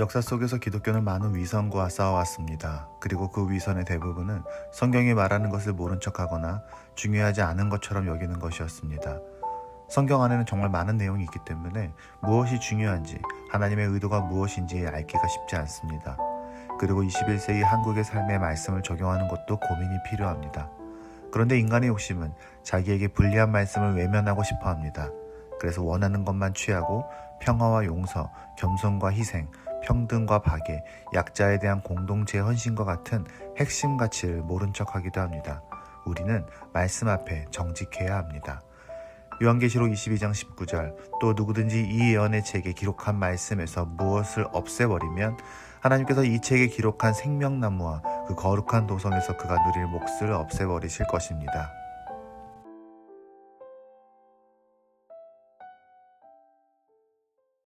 역사 속에서 기독교는 많은 위선과 싸워왔습니다. 그리고 그 위선의 대부분은 성경이 말하는 것을 모른 척하거나 중요하지 않은 것처럼 여기는 것이었습니다. 성경 안에는 정말 많은 내용이 있기 때문에 무엇이 중요한지 하나님의 의도가 무엇인지 알기가 쉽지 않습니다. 그리고 21세기 한국의 삶의 말씀을 적용하는 것도 고민이 필요합니다. 그런데 인간의 욕심은 자기에게 불리한 말씀을 외면하고 싶어 합니다. 그래서 원하는 것만 취하고 평화와 용서, 겸손과 희생, 평등과 박애, 약자에 대한 공동체 헌신과 같은 핵심 가치를 모른 척 하기도 합니다. 우리는 말씀 앞에 정직해야 합니다. 요한계시록 22장 19절 또 누구든지 이 예언의 책에 기록한 말씀에서 무엇을 없애버리면 하나님께서 이 책에 기록한 생명나무와 그 거룩한 도성에서 그가 누릴 몫을 없애버리실 것입니다.